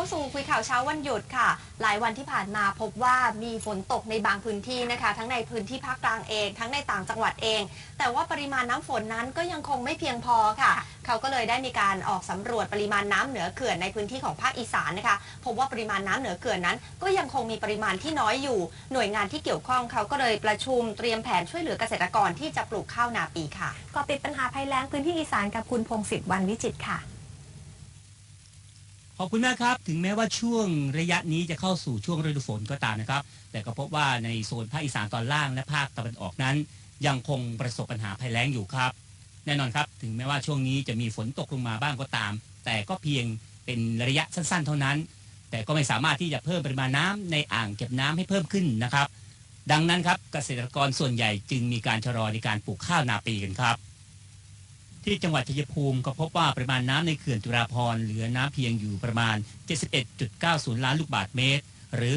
เข้าสู่คุยข่าวเช้าวันหยุดค่ะ หลายวันที่ผ่านมาพบว่ามีฝนตกในบางพื้นที่นะคะ ทั้งในพื้นที่ภาคกลางเอง ทั้งในต่างจังหวัดเอง แต่ว่าปริมาณน้ำฝนนั้นก็ยังคงไม่เพียงพอค่ะ เขาก็เลยได้มีการออกสำรวจปริมาณน้ำเหนือเขื่อนในพื้นที่ของภาคอีสานนะคะ พบว่าปริมาณน้ำเหนือเขื่อนนั้น ก็ยังคงมีปริมาณที่น้อยอยู่ หน่วยงานที่เกี่ยวข้องเขาก็เลยประชุมเตรียมแผนช่วยเหลือเกษตรกรที่จะปลูกข้าวนาปีค่ะก็ติดปัญหาภัยแล้งพื้นที่อีสานกับคุณพงศิษฐ์วันวิจิตค่ะ ขอบคุณมากครับ ถึงแม้ว่าช่วงระยะนี้จะเข้าสู่ช่วงฤดูฝนก็ตามนะครับ แต่ก็พบว่าในโซนภาคอีสานตอนล่างและภาคตะวันออกนั้น ยังคงประสบปัญหาภัยแล้งอยู่ครับ แน่นอนครับ ถึงแม้ว่าช่วงนี้จะมีฝนตกลงมาบ้างก็ตาม แต่ก็เพียงเป็นระยะสั้นๆ เท่านั้น แต่ก็ไม่สามารถที่จะเพิ่มปริมาณน้ำในอ่างเก็บน้ำให้เพิ่มขึ้นนะครับ ดังนั้นครับเกษตรกรส่วนใหญ่จึงมีการชะลอในการปลูกข้าวนาปีกันครับ ที่จังหวัดชัยภูมิก็พบว่าปริมาณน้ำในเขื่อนจุฬาภรณ์เหลือน้ำเพียงอยู่ประมาณ 71.90 ล้านลูกบาศก์เมตร หรือ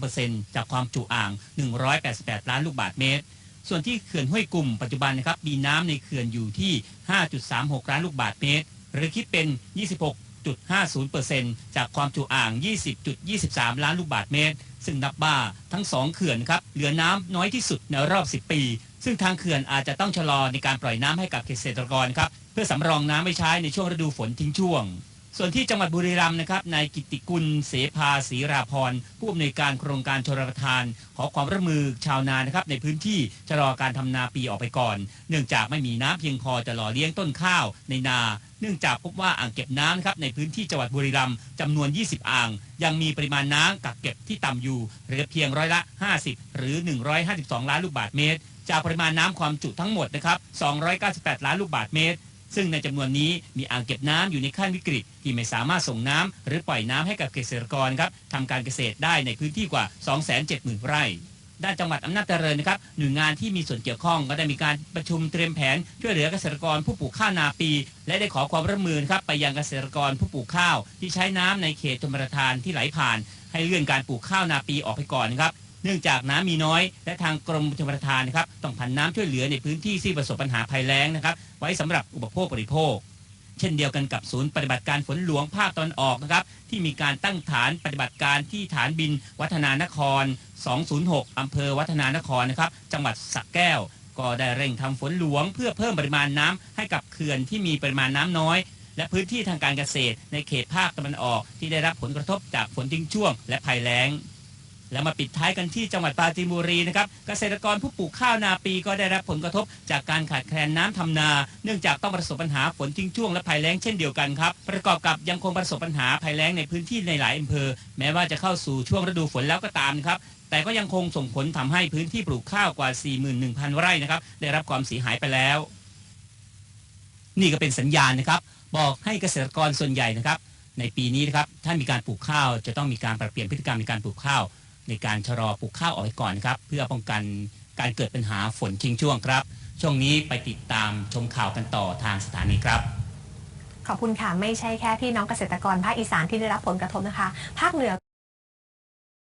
43%จากความจุอ่าง 188 ล้านลูกบาศก์เมตร ส่วนที่เขื่อนห้วยกลุ่มปัจจุบันนะครับมีน้ำในเขื่อนอยู่ที่ 5.36 ล้านลูกบาศก์เมตร หรือคิดเป็น 26.50%จากความจุอ่าง 20.23 ล้านลูกบาศก์เมตร ซึ่งนับว่าทั้งสองเขื่อนครับเหลือน้ำน้อยที่สุดในรอบ 10 ปี ซึ่งทางเขื่อนอาจจะต้องชะลอในการปล่อยน้ำให้กับเกษตรกรครับเพื่อสำรองน้ำไว้ใช้ในช่วงฤดูฝนทิ้งช่วง ส่วนที่จังหวัดบุรีรัมย์นะครับนายกิติกุลเสภาศรีราพรผู้อำนวยการโครงการชลประทาน ขอความร่วมมือชาวนานะครับในพื้นที่ชะลอการทำนาปีออกไปก่อน เนื่องจากไม่มีน้ำเพียงพอจะหล่อเลี้ยงต้นข้าวในนา เนื่องจากพบว่าอ่างเก็บน้ำนะครับในพื้นที่จังหวัดบุรีรัมย์จำนวน 20 อ่าง ยังมีปริมาณน้ำกักเก็บที่ต่ำอยู่เหลือเพียงร้อยละ 50 หรือ 152 ล้านลูกบาศก์เมตร จากปริมาณน้ำความจุทั้งหมดนะครับ298 ล้านลูกบาศก์เมตร ซึ่งในจำนวนนี้มีอ่างเก็บน้ำอยู่ในขั้นวิกฤต ที่ไม่สามารถส่งน้ำหรือปล่อยน้ำให้กับเกษตรกรครับทำการเกษตรได้ในพื้นที่กว่า 270,000 ไร่ด้านจังหวัดอำนาจเจริญนะครับหน่วยงานที่มีส่วนเกี่ยวข้องก็ได้มีการประชุมเตรียมแผนช่วยเหลือเกษตรกรผู้ปลูกข้าวนาปี และได้ขอความร่วมมือนครับไปยังเกษตรกรผู้ปลูกข้าว ที่ใช้น้ำในเขตชมประทานที่ไหลผ่าน ให้เลื่อนการปลูกข้าวนาปีออกไปก่อนครับเนื่องจากน้ำมีน้อย และทางกรมชลประทานนะครับต้องผันน้ำช่วยเหลือในพื้นที่ที่ประสบปัญหาภัยแล้งนะครับ ไว้สำหรับอุปโภคบริโภค เช่นเดียวกันกับศูนย์ปฏิบัติการฝนหลวงภาคตอนออกนะครับที่มีการตั้งฐานปฏิบัติการที่ฐานบินวัฒนานคร 206อำเภอวัฒนานครนะครับจังหวัดสระแก้ว ก็ได้เร่งทำฝนหลวง เพื่อเพิ่มปริมาณน้ำให้กับเขื่อนที่มีปริมาณน้ำน้อย และพื้นที่ทางการเกษตรในเขตภาคตะวันออก ที่ได้รับผลกระทบจากฝนทิ้งช่วง และภัยแล้ง แล้วมาปิดท้ายกันที่จังหวัดปราจีนบุรีนะครับเกษตรกรผู้ปลูกข้าวนาปีก็ได้รับผลกระทบ จากการขาดแคลนน้ำทำนา เนื่องจากต้องประสบปัญหาฝนทิ้งช่วงและภัยแล้งเช่นเดียวกันครับประกอบกับยังคงประสบปัญหาภัยแล้งในพื้นที่ในหลายอำเภอ แม้ว่าจะเข้าสู่ช่วงฤดูฝนแล้วก็ตามครับแต่ก็ยังคงส่งผลทำให้พื้นที่ปลูกข้าวกว่า 41,000 ไร่นะครับได้รับความเสียหายไปแล้ว นี่ก็เป็นสัญญาณนะครับ บอกให้เกษตรกรส่วนใหญ่นะครับ ในปีนี้นะครับถ้ามีการปลูกข้าวจะต้องมีการปรับเปลี่ยนพฤติกรรมในการปลูกข้าว ในการชะลอปลูกข้าวออกไปก่อนครับ เพื่อป้องกันการเกิดปัญหาฝนทิ้งช่วงครับ ช่วงนี้ไปติดตามชมข่าวกันต่อทางสถานีครับ ขอบคุณค่ะ ไม่ใช่แค่พี่น้องเกษตรกรภาคอีสานที่ได้รับผลกระทบนะคะ ภาคเหนือ